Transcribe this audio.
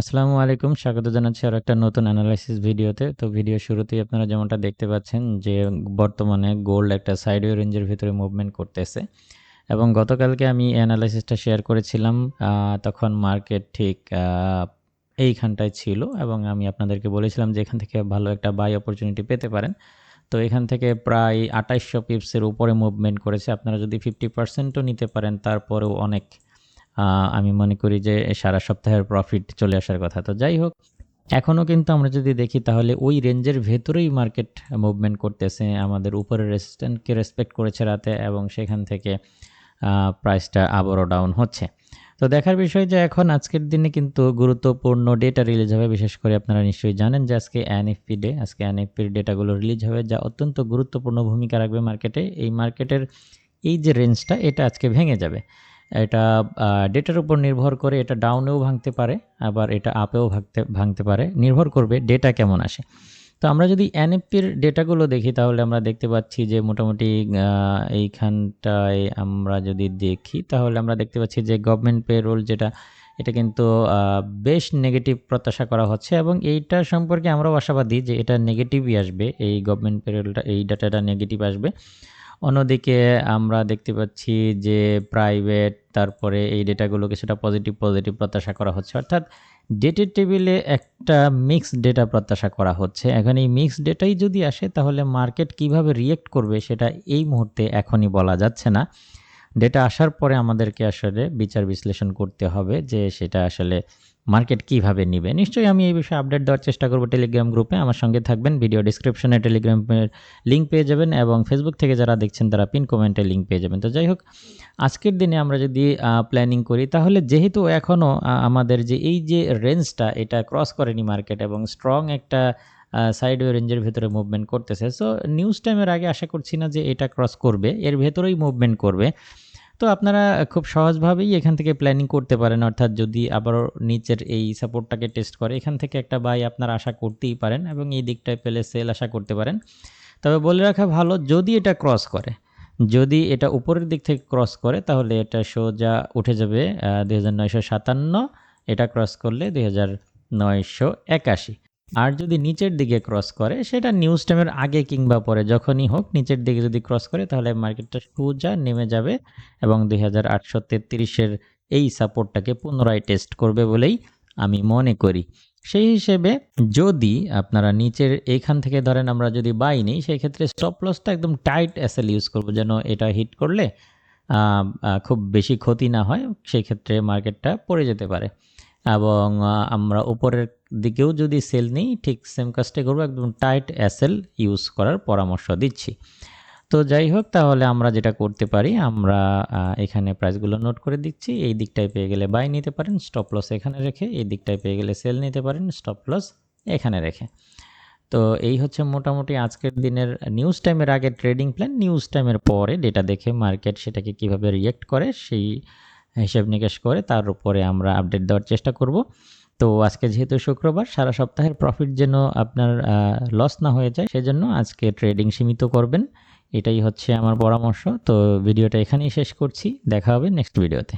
আসসালামু আলাইকুম। স্বাগত জানাচ্ছি আর একটা নতুন অ্যানালাইসিস ভিডিওতে তো ভিডিও শুরুতেই আপনারা যেমনটা দেখতে পাচ্ছেন যে বর্তমানে গোল্ড একটা সাইডওয়ে রেঞ্জের ভিতরে মুভমেন্ট করতেছে। এবং গতকালকে আমি অ্যানালাইসিসটা শেয়ার করেছিলাম তখন মার্কেট ঠিক এইখানটায় ছিল এবং আমি আপনাদেরকে বলেছিলাম যে এখান থেকে ভালো একটা বাই অপরচুনিটি পেতে পারেন। তো এখান থেকে প্রায় আঠাইশশো পিপসের উপরে মুভমেন্ট করেছে। আপনারা যদি ফিফটি পার্সেন্টও নিতে পারেন, তারপরেও অনেক আমি মনে করি যে সারা সপ্তাহের প্রফিট চলে আসার কথা। তো যাই হোক এখনও কিন্তু আমরা যদি দেখি তাহলে ওই রেঞ্জের ভেতরেই মার্কেট মুভমেন্ট করতেছে। আমাদের উপরের রেসিস্ট্যান্টকে রেসপেক্ট করেছে রাতে এবং সেখান থেকে প্রাইসটা আবারও ডাউন হচ্ছে। তো দেখার বিষয় যে এখন আজকের দিনে কিন্তু গুরুত্বপূর্ণ ডেটা রিলিজ হবে। বিশেষ করে আপনারা নিশ্চয়ই জানেন যে আজকে এনএফপি ডে আজকে এনএফপির ডেটাগুলো রিলিজ হবে যা অত্যন্ত গুরুত্বপূর্ণ ভূমিকা রাখবে মার্কেটে এই মার্কেটের এই যে রেঞ্জটা এটা আজকে ভেঙে যাবে। এটা ডেটার উপর নির্ভর করে এটা ডাউনেও ভাঙতে পারে, আবার এটা আপেও ভাঙতে ভাঙতে পারে। নির্ভর করবে ডেটা কেমন আসে। তো আমরা যদি এনএফপির ডেটাগুলো দেখি, তাহলে আমরা দেখতে পাচ্ছি যে মোটামুটি এইখানটায় আমরা যদি দেখি, তাহলে আমরা দেখতে পাচ্ছি যে গভর্নমেন্ট পেরোল যেটা, এটা কিন্তু বেশ নেগেটিভ প্রত্যাশা করা হচ্ছে এবং এইটা সম্পর্কে আমরাও আশাবাদী যে এটা নেগেটিভই আসবে, এই গভর্নমেন্ট পেরোলটা এই ডাটাটা নেগেটিভ আসবে। অন্যদিকে আমরা দেখতে পাচ্ছি যে প্রাইভেট তারপরে এই ডেটাগুলো কিছুটা পজিটিভ পজিটিভ প্রত্যাশা করা হচ্ছে। অর্থাৎ ডেটের টেবিলে একটা মিক্স ডেটা প্রত্যাশা করা হচ্ছে। এখন এই মিক্স ডেটাই যদি আসে, তাহলে মার্কেট কীভাবে রিয়েক্ট করবে, সেটা এই মুহূর্তে এখনই বলা যাচ্ছে না। ডেটা আসার পরে আমাদেরকে আসলে বিচার বিশ্লেষণ করতে হবে যে সেটা আসলে মার্কেট কীভাবে নিবে। নিশ্চয়ই আমি এই বিষয়ে আপডেট দেওয়ার চেষ্টা করব টেলিগ্রাম গ্রুপে আমার সঙ্গে থাকবেন ভিডিও ডিসক্রিপশনে টেলিগ্রামের লিঙ্ক পেয়ে যাবেন এবং ফেসবুক থেকে যারা দেখছেন তারা পিন কমেন্টে লিঙ্ক পেয়ে যাবেন। তো যাই হোক, আজকের দিনে আমরা যদি প্ল্যানিং করি, তাহলে যেহেতু এখনও আমাদের যে এই যে রেঞ্জটা এটা ক্রস করেনি মার্কেট এবং স্ট্রং একটা সাইড সাইডওয়ে রেঞ্জের ভেতরে মুভমেন্ট করতেছে। সো নিউজ টাইমের আগে আশা করছি না যে এটা ক্রস করবে। এর ভেতরেই মুভমেন্ট করবে। তো আপনারা খুব সহজভাবেই এখান থেকে প্ল্যানিং করতে পারেন, অর্থাৎ যদি আবারও নিচের এই সাপোর্টটাকে টেস্ট করে, এখান থেকে একটা বাই আপনারা আশা করতেই পারেন এবং এই দিকটায় পেলে সেল আশা করতে পারেন। তবে বলে রাখা ভালো, যদি এটা ক্রস করে, যদি এটা উপরের দিক থেকে ক্রস করে, তাহলে এটা সোজা উঠে যাবে দুই হাজার নয়শো সাতান্ন, এটা ক্রস করলে দুই হাজার নয়শো একাশি। আর যদি নিচের দিকে ক্রস করে, সেটা নিউজ টাইমের আগে কিংবা পরে যখনই হোক, নিচের দিকে যদি ক্রস করে, তাহলে মার্কেটটা সোজা নেমে যাবে এবং দুই হাজার আটশো তেত্রিশের এই সাপোর্টটাকে পুনরায় টেস্ট করবে বলেই আমি মনে করি। সেই হিসেবে যদি আপনারা নিচের এইখান থেকে ধরেন আমরা যদি বাই নিই সেই ক্ষেত্রে স্টপ লসটা একদম টাইট অ্যাসেল ইউজ করব যেন এটা হিট করলে খুব বেশি ক্ষতি না হয় সেই ক্ষেত্রে মার্কেটটা পড়ে যেতে পারে। এবং আমরা উপরের দিকেও যদি সেল নিই, ঠিক সেম কাজটা করব। একদম টাইট অ্যাসেল ইউজ করার পরামর্শ দিচ্ছি। তো যাই হোক, তাহলে আমরা যেটা করতে পারি, আমরা এখানে প্রাইসগুলো নোট করে দিচ্ছি। এই দিকটায় পেয়ে গেলে বাই নিতে পারেন স্টপ লস এখানে রেখে। এই দিকটায় পেয়ে গেলে সেল নিতে পারেন স্টপ লস এখানে রেখে। তো এই হচ্ছে মোটামুটি আজকের দিনের নিউজ টাইমের আগে ট্রেডিং প্ল্যান নিউজ টাইমের পরে ডেটা দেখে মার্কেট সেটাকে কীভাবে রিয়েক্ট করে, সেই হিসাব নিকাশ করে তার উপরে আমরা আপডেট দেওয়ার চেষ্টা করব। তো আজকে যেহেতু শুক্রবার, সারা সপ্তাহের প্রফিট যেন আপনার লস না হয়ে যায়, সেজন্য আজকে ট্রেডিং সীমিত করবেন। এটাই হচ্ছে আমার পরামর্শ। তো ভিডিওটা এখানেই শেষ করছি। দেখা হবে নেক্সট ভিডিওতে